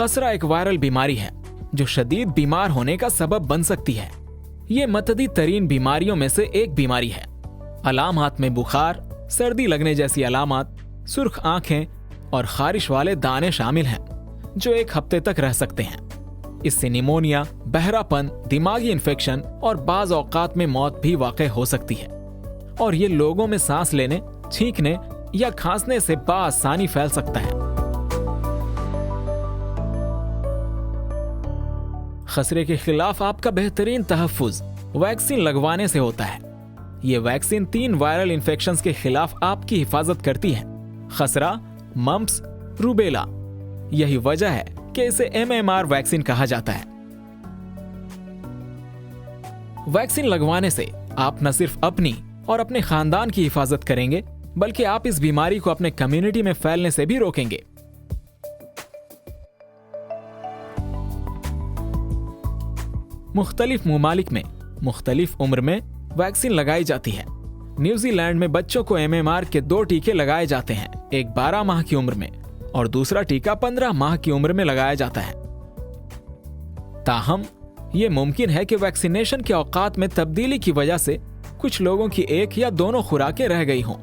खसरा एक वायरल बीमारी है, जो शदीद बीमार होने का सबब बन सकती है। ये मतदी तरीन बीमारियों में से एक बीमारी है। अलामत में बुखार, सर्दी लगने जैसी अलामत, सुर्ख आँखें और खारिश वाले दाने शामिल हैं, जो एक हफ़्ते तक रह सकते हैं। इससे निमोनिया, बहरापन, दिमागी इन्फेक्शन और बाज औकात में मौत भी वाक़ हो सकती है। और ये लोगों में सांस लेने, छींकने या खांसने से बासानी फैल सकता है। खसरे के खिलाफ आपका बेहतरीन तहफुज वैक्सीन लगवाने से होता है। ये वैक्सीन तीन वायरल इन्फेक्शन के खिलाफ आपकी हिफाजत करती है। खसरा मम्प्स रूबेला। यही वजह है कि इसे एमएमआर वैक्सीन कहा जाता है। वैक्सीन लगवाने से आप न सिर्फ़ अपनी और अपने खानदान की हिफाजत करेंगे, बल्कि आप इस बीमारी को अपने कम्युनिटी में फैलने से भी रोकेंगे। मुख्तलिफ़ ममालिक में मुख्तलिफ़ उम्र में वैक्सीन लगाई जाती है। न्यूजीलैंड में बच्चों को एमएमआर के दो टीके लगाए जाते हैं, एक 12 माह की उम्र में और दूसरा टीका 15 माह की उम्र में लगाया जाता है। ताहम, ये मुमकिन है कि वैक्सीनेशन के औकात में तब्दीली की वजह से कुछ लोगों की एक या दोनों खुराकें रह गई हों।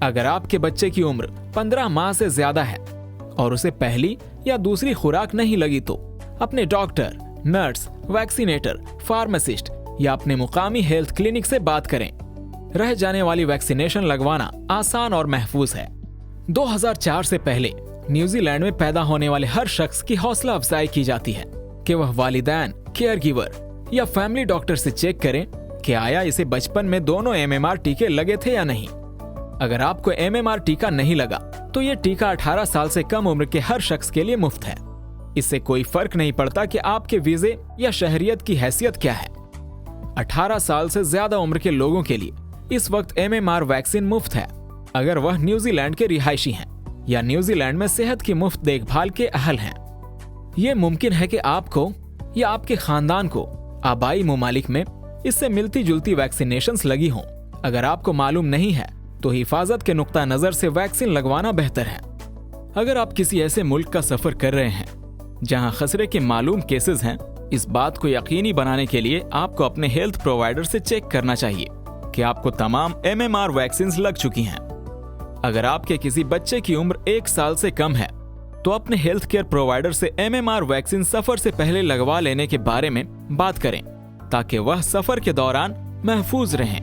अगर आपके बच्चे की उम्र 15 माह से ज़्यादा है और उसे पहली या दूसरी खुराक नहीं लगी तो अपने डॉक्टर नर्स, वैक्सीनेटर, फार्मासिस्ट या अपने मुकामी हेल्थ क्लिनिक से बात करें। रह जाने वाली वैक्सीनेशन लगवाना आसान और महफूज है। 2004 से पहले न्यूजीलैंड में पैदा होने वाले हर शख्स की हौसला अफजाई की जाती है कि वह वालिदैन केयर गिवर या फैमिली डॉक्टर से चेक करें कि आया इसे बचपन में दोनों एमएमआर टीके लगे थे या नहीं। अगर आपको एमएमआर टीका नहीं लगा तो ये टीका 18 साल से कम उम्र के हर शख्स के लिए मुफ़्त है। इससे कोई फ़र्क नहीं पड़ता कि आपके वीजे या शहरियत की हैसियत क्या है। 18 साल से ज़्यादा उम्र के लोगों के लिए इस वक्त एमएमआर वैक्सीन मुफ़्त है। अगर वह न्यूजीलैंड के रिहायशी हैं या न्यूजीलैंड में सेहत की मुफ़्त देखभाल के अहल हैं। ये मुमकिन है कि आपको या आपके खानदान को आबाई ममालिक में इससे मिलती जुलती वैक्सीनेशन लगी हों। अगर आपको मालूम नहीं है तो हिफाजत के नुकता नज़र से वैक्सीन लगवाना बेहतर है। अगर आप किसी ऐसे मुल्क का सफ़र कर रहे हैं जहाँ खसरे के मालूम केसेस हैं, इस बात को यकीनी बनाने के लिए आपको अपने हेल्थ प्रोवाइडर से चेक करना चाहिए कि आपको तमाम एम एम आर वैक्सीन लग चुकी हैं। अगर आपके किसी बच्चे की उम्र एक साल से कम है तो अपने हेल्थ केयर प्रोवाइडर से एम एम आर वैक्सीन सफ़र से पहले लगवा लेने के बारे में बात करें, ताकि वह सफ़र के दौरान महफूज रहें।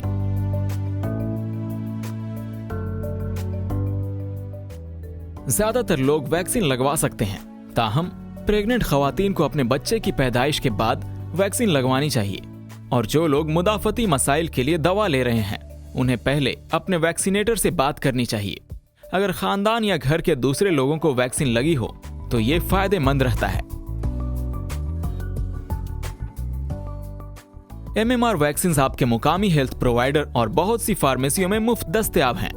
ज़्यादातर लोग वैक्सीन लगवा सकते हैं, ताहम प्रेग्नेंट खातन को अपने बच्चे की पैदाइश के बाद वैक्सीन लगवानी चाहिए और जो लोग मुदाफती मसाइल के लिए दवा ले रहे हैं, उन्हें पहले अपने वैक्सीनेटर से बात करनी चाहिए। अगर खानदान या घर के दूसरे लोगों को वैक्सीन लगी हो तो ये फ़ायदेमंद रहता है। एमएमआर वैक्सीन आपके मुकामी हेल्थ प्रोवाइडर और बहुत सी फार्मेसियों में मुफ़्त दस्तियाब हैं।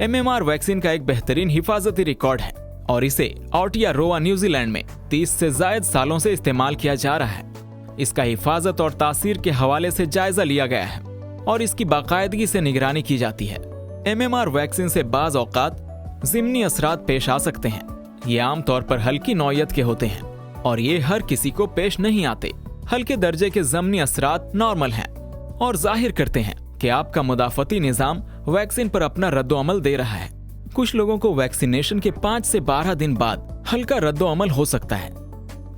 एमएमआर वैक्सीन का एक बेहतरीन हिफाजती रिकॉर्ड है और इसे ऑटिया रोआ न्यूजीलैंड में 30 से जायद सालों से इस्तेमाल किया जा रहा है। इसका हिफाजत और तासीर के हवाले से जायजा लिया गया है और इसकी बाकायदगी से निगरानी की जाती है। एमएमआर वैक्सीन से बाज औकात जिमनी असरात पेश आ सकते हैं। ये आमतौर पर हल्की नौयत के होते हैं और ये हर किसी को पेश नहीं आते। हल्के दर्जे के जमनी असरात नॉर्मल हैं और ज़ाहिर करते हैं कि आपका मुदाफती निज़ाम वैक्सीन पर अपना रद्द अमल दे रहा है। कुछ लोगों को वैक्सीनेशन के पाँच से बारह दिन बाद हल्का रद्द अमल हो सकता है।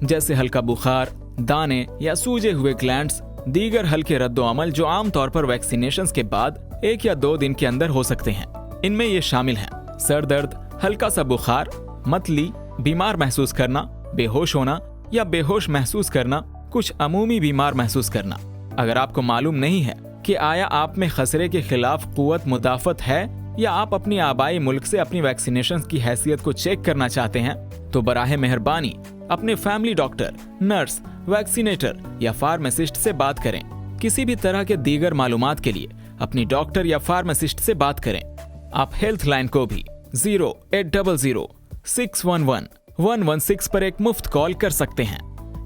जैसे हल्का बुखार, दाने या सूजे हुए ग्लैंड्स दीगर हल्के रद्द अमल जो आमतौर पर वैक्सीनेशन के बाद एक या दो दिन के अंदर हो सकते हैं। इनमें ये शामिल हैं। सर दर्द, हल्का सा बुखार, मतली, बीमार महसूस करना, बेहोश होना या बेहोश महसूस करना, कुछ अमूमी बीमार महसूस करना। अगर आपको मालूम नहीं है कि आया आप में खसरे के खिलाफ कुत मुदाफत है या आप अपनी आबाई मुल्क से अपनी वैक्सीनेशन की हैसियत को चेक करना चाहते हैं? तो बराह मेहरबानी, अपने फैमिली डॉक्टर नर्स वैक्सीनेटर या फार्मासिस्ट से बात करें। किसी भी तरह के दीगर मालूम के लिए अपनी डॉक्टर या फार्मासिस्ट से बात करें। आप हेल्थ लाइन को भी zero eight double zero six one one one one six पर एक मुफ़्त कॉल कर सकते हैं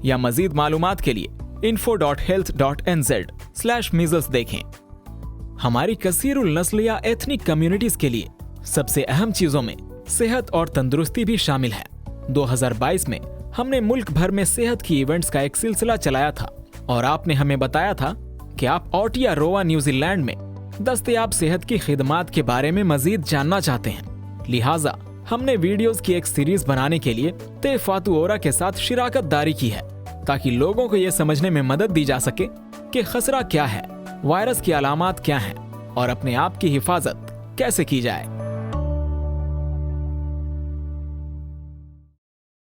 या मजीद मालूम के लिए info dot health dot N Z slash measles देखें। हमारी कसीर नस्ल या एथनिक कम्युनिटीज के लिए सबसे अहम चीज़ों में सेहत और तंदुरुस्ती भी शामिल है। 2022 में हमने मुल्क भर में सेहत की इवेंट्स का एक सिलसिला चलाया था और आपने हमें बताया था कि आप ऑटिया रोवा न्यूजीलैंड में दस्तयाब सेहत की खिदमात के बारे में मजीद जानना चाहते हैं। लिहाजा हमने वीडियोस की एक सीरीज़ बनाने के लिए ते फातू ओरा के साथ शिराकत दारी की है ताकि लोगों को यह समझने में मदद दी जा सके कि खसरा क्या है? वायरस की अलामत क्या है? और अपने आप की हिफाजत कैसे की जाए?